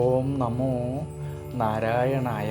ഓം നമോ നാരായണായ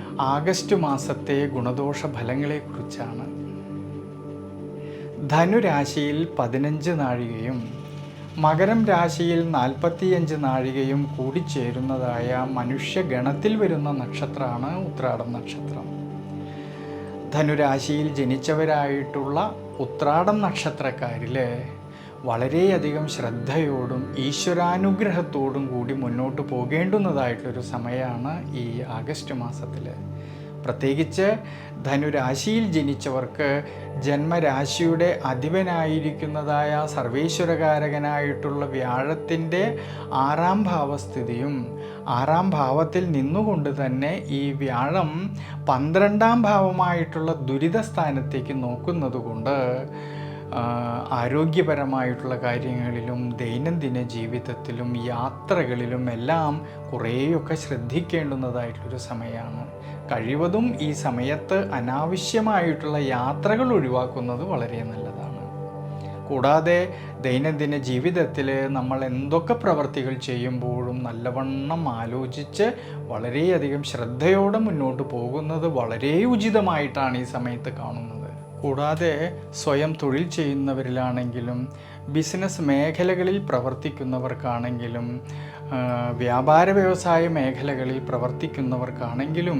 ആഗസ്റ്റ് മാസത്തെ ഗുണദോഷ ഫലങ്ങളെക്കുറിച്ചാണ് ധനുരാശിയിൽ പതിനഞ്ച് നാഴികയും മകരം രാശിയിൽ നാൽപ്പത്തിയഞ്ച് നാഴികയും കൂടിച്ചേരുന്നതായ മനുഷ്യഗണത്തിൽ വരുന്ന നക്ഷത്രമാണ് ഉത്രാടം നക്ഷത്രം. ധനുരാശിയിൽ ജനിച്ചവരായിട്ടുള്ള ഉത്രാടം നക്ഷത്രക്കാരിൽ വളരെയധികം ശ്രദ്ധയോടും ഈശ്വരാനുഗ്രഹത്തോടും കൂടി മുന്നോട്ട് പോകേണ്ടുന്നതായിട്ടൊരു സമയമാണ് ഈ ആഗസ്റ്റ് മാസത്തിൽ. പ്രത്യേകിച്ച് ധനുരാശിയിൽ ജനിച്ചവർക്ക് ജന്മരാശിയുടെ അധിപനായിരിക്കുന്നതായ സർവേശ്വരകാരകനായിട്ടുള്ള വ്യാഴത്തിന്റെ ആറാം ഭാവസ്ഥിതിയും ആറാം ഭാവത്തിൽ നിന്നുകൊണ്ട് തന്നെ ഈ വ്യാഴം പന്ത്രണ്ടാം ഭാവമായിട്ടുള്ള ദുരിതസ്ഥാനത്തേക്ക് നോക്കുന്നത് കൊണ്ട് ആരോഗ്യപരമായിട്ടുള്ള കാര്യങ്ങളിലും ദൈനംദിന ജീവിതത്തിലും യാത്രകളിലും എല്ലാം കുറേയൊക്കെ ശ്രദ്ധിക്കേണ്ടുന്നതായിട്ടുള്ളൊരു സമയമാണ്. കഴിവതും ഈ സമയത്ത് അനാവശ്യമായിട്ടുള്ള യാത്രകൾ ഒഴിവാക്കുന്നത് വളരെ നല്ലതാണ്. കൂടാതെ ദൈനംദിന ജീവിതത്തിൽ നമ്മൾ എന്തൊക്കെ പ്രവർത്തികൾ ചെയ്യുമ്പോഴും നല്ലവണ്ണം ആലോചിച്ച് വളരെയധികം ശ്രദ്ധയോടെ മുന്നോട്ട് പോകുന്നത് വളരെ ഉചിതമായിട്ടാണ് ഈ സമയത്ത് കാണുന്നത്. കൂടാതെ സ്വയം തൊഴിൽ ചെയ്യുന്നവരിലാണെങ്കിലും ബിസിനസ് മേഖലകളിൽ പ്രവർത്തിക്കുന്നവർക്കാണെങ്കിലും വ്യാപാര വ്യവസായ മേഖലകളിൽ പ്രവർത്തിക്കുന്നവർക്കാണെങ്കിലും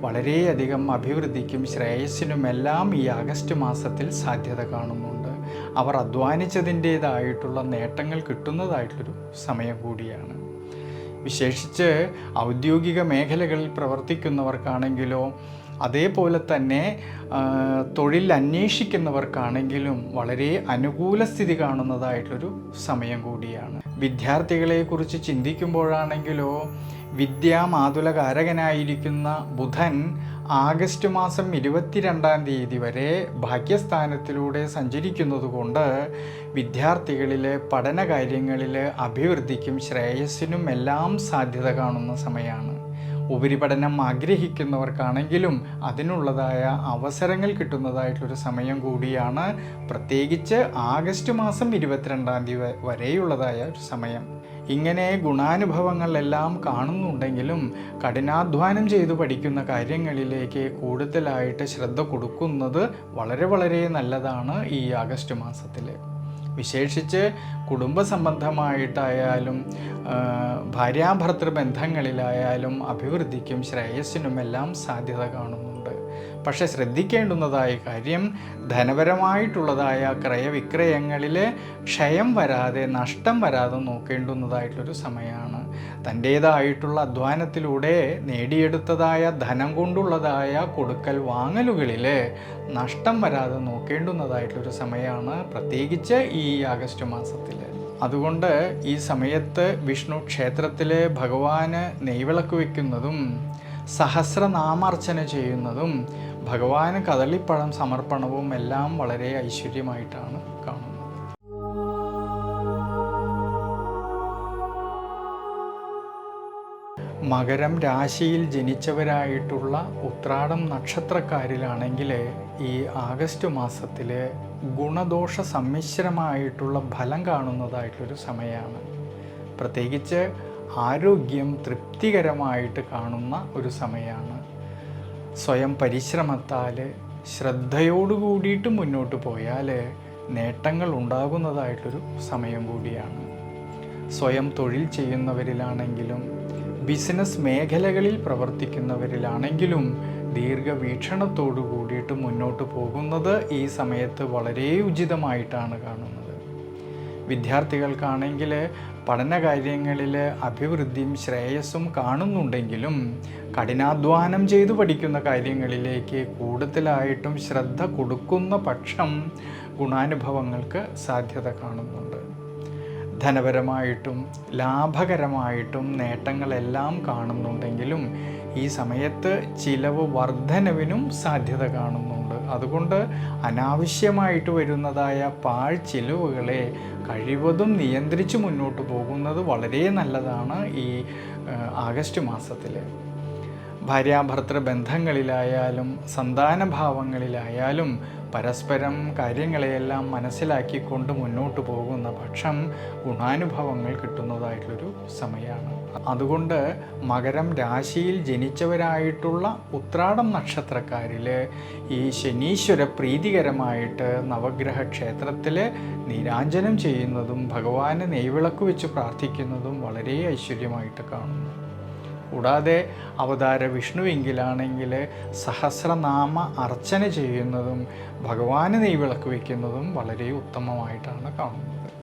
വളരെയധികം അഭിവൃദ്ധിക്കും ശ്രേയസ്സിനുമെല്ലാം ഈ ആഗസ്റ്റ് മാസത്തിൽ സാധ്യത കാണുന്നുണ്ട്. അവർ അധ്വാനിച്ചതിന്റേതായിട്ടുള്ള നേട്ടങ്ങൾ കിട്ടുന്നതായിട്ടൊരു സമയം കൂടിയാണ്. വിശേഷിച്ച് ഔദ്യോഗിക മേഖലകളിൽ പ്രവർത്തിക്കുന്നവർക്കാണെങ്കിലോ അതേപോലെ തന്നെ തൊഴിൽ അന്വേഷിക്കുന്നവർക്കാണെങ്കിലും വളരെ അനുകൂല സ്ഥിതി കാണുന്നതായിട്ടൊരു സമയം കൂടിയാണ്. വിദ്യാർത്ഥികളെക്കുറിച്ച് ചിന്തിക്കുമ്പോഴാണെങ്കിലോ വിദ്യാമാതുലകാരകനായിരിക്കുന്ന ബുധൻ ആഗസ്റ്റ് മാസം ഇരുപത്തിരണ്ടാം തീയതി വരെ ഭാഗ്യസ്ഥാനത്തിലൂടെ സഞ്ചരിക്കുന്നതുകൊണ്ട് വിദ്യാർത്ഥികളിൽ പഠന കാര്യങ്ങളിൽ അഭിവൃദ്ധിക്കും ശ്രേയസ്സിനും എല്ലാം സാധ്യത കാണുന്ന സമയമാണ് ഉപരിപഠനം ആഗ്രഹിക്കുന്നവർക്കാണെങ്കിലും അതിനുള്ളതായ അവസരങ്ങൾ കിട്ടുന്നതായിട്ടൊരു സമയം കൂടിയാണ് പ്രത്യേകിച്ച് ആഗസ്റ്റ് മാസം ഇരുപത്തിരണ്ടാം തീയതി വരെയുള്ളതായ ഒരു സമയം. ഇങ്ങനെ ഗുണാനുഭവങ്ങളെല്ലാം കാണുന്നുണ്ടെങ്കിലും കഠിനാധ്വാനം ചെയ്തു പഠിക്കുന്ന കാര്യങ്ങളിലേക്ക് കൂടുതലായിട്ട് ശ്രദ്ധ കൊടുക്കുന്നത് വളരെ വളരെ നല്ലതാണ് ഈ ആഗസ്റ്റ് മാസത്തിൽ വിശേഷിച്ച് കുടുംബ സംബന്ധമായിട്ടായാലും ഭാര്യാഭർത്തൃ ബന്ധങ്ങളിലായാലും അഭിവൃദ്ധിക്കും ശ്രേയസ്സിനുമെല്ലാം സാധ്യത കാണുന്നുണ്ട്. പക്ഷെ ശ്രദ്ധിക്കേണ്ടുന്നതായ കാര്യം ധനപരമായിട്ടുള്ളതായ ക്രയവിക്രയങ്ങളിൽ ക്ഷയം വരാതെ നഷ്ടം വരാതെ നോക്കേണ്ടുന്നതായിട്ടൊരു സമയമാണ് തന്റേതായിട്ടുള്ള അധ്വാനത്തിലൂടെ നേടിയെടുത്തതായ ധനം കൊണ്ടുള്ളതായ കൊടുക്കൽ വാങ്ങലുകളിൽ നഷ്ടം വരാതെ നോക്കേണ്ടുന്നതായിട്ടൊരു സമയമാണ് പ്രത്യേകിച്ച് ഈ ആഗസ്റ്റ് മാസത്തിൽ. അതുകൊണ്ട് ഈ സമയത്ത് വിഷ്ണു ക്ഷേത്രത്തിൽ ഭഗവാന് നെയ്വിളക്ക് വയ്ക്കുന്നതും സഹസ്രനാമാർച്ചന ചെയ്യുന്നതും ഭഗവാന് കദളിപ്പഴം സമർപ്പണവും എല്ലാം വളരെ ഐശ്വര്യമായിട്ടാണ് കാണുന്നത്. മകരം രാശിയിൽ ജനിച്ചവരായിട്ടുള്ള ഉത്രാടം നക്ഷത്രക്കാരിലാണെങ്കിൽ ഈ ആഗസ്റ്റ് മാസത്തിൽ ഗുണദോഷ സമ്മിശ്രമായിട്ടുള്ള ഫലം കാണുന്നതായിട്ടൊരു സമയമാണ് പ്രത്യേകിച്ച് ആരോഗ്യം തൃപ്തികരമായിട്ട് കാണുന്ന ഒരു സമയമാണ് സ്വയം പരിശ്രമത്താൽ ശ്രദ്ധയോടു കൂടിയിട്ട് മുന്നോട്ട് പോയാൽ നേട്ടങ്ങൾ ഉണ്ടാകുന്നതായിട്ടൊരു സമയം കൂടിയാണ്. സ്വയം തൊഴിൽ ചെയ്യുന്നവരിലാണെങ്കിലും ബിസിനസ് മേഖലകളിൽ പ്രവർത്തിക്കുന്നവരിലാണെങ്കിലും ദീർഘവീക്ഷണത്തോടു കൂടിയിട്ട് മുന്നോട്ട് പോകുന്നത് ഈ സമയത്ത് വളരെ ഉചിതമായിട്ടാണ് കാണുന്നത്. വിദ്യാർത്ഥികൾക്കാണെങ്കിൽ പഠനകാര്യങ്ങളിൽ അഭിവൃദ്ധിയും ശ്രേയസ്സും കാണുന്നുണ്ടെങ്കിലും കഠിനാധ്വാനം ചെയ്തു പഠിക്കുന്ന കാര്യങ്ങളിലേക്ക് കൂടുതലായിട്ടും ശ്രദ്ധ കൊടുക്കുന്ന പക്ഷം ഗുണാനുഭവങ്ങൾക്ക് സാധ്യത കാണുന്നുണ്ട്. ധനപരമായിട്ടും ലാഭകരമായിട്ടും നേട്ടങ്ങളെല്ലാം കാണുന്നുണ്ടെങ്കിലും ഈ സമയത്ത് ചിലവ് വർധനവിനും സാധ്യത കാണുന്നുണ്ട്. അതുകൊണ്ട് അനാവശ്യമായിട്ട് വരുന്നതായ പാഴ്ചിലവുകളെ കഴിവതും നിയന്ത്രിച്ച് മുന്നോട്ട് പോകുന്നത് വളരെ നല്ലതാണ് ഈ ആഗസ്റ്റ് മാസത്തിൽ ഭാര്യാഭർത്തൃ ബന്ധങ്ങളിലായാലും സന്താനഭാവങ്ങളിലായാലും പരസ്പരം കാര്യങ്ങളെയെല്ലാം മനസ്സിലാക്കിക്കൊണ്ട് മുന്നോട്ട് പോകുന്ന പക്ഷം ഗുണാനുഭവങ്ങൾ കിട്ടുന്നതായിട്ടുള്ളൊരു സമയമാണ് അതുകൊണ്ട് മകരം രാശിയിൽ ജനിച്ചവരായിട്ടുള്ള ഉത്രാടം നക്ഷത്രക്കാരിൽ ഈ ശനീശ്വര പ്രീതികരമായിട്ട് നവഗ്രഹ ക്ഷേത്രത്തിൽ നീരാഞ്ജനം ചെയ്യുന്നതും ഭഗവാന് നെയ്വിളക്ക് വെച്ച് പ്രാർത്ഥിക്കുന്നതും വളരെ ഐശ്വര്യമായിട്ട് കാണുന്നു. കൂടാതെ അവതാര വിഷ്ണുവെങ്കിലാണെങ്കിൽ സഹസ്രനാമ അർച്ചന ചെയ്യുന്നതും ഭഗവാന് നെയ്വിളക്ക് വയ്ക്കുന്നതും വളരെ ഉത്തമമായിട്ടാണ് കാണുന്നത്.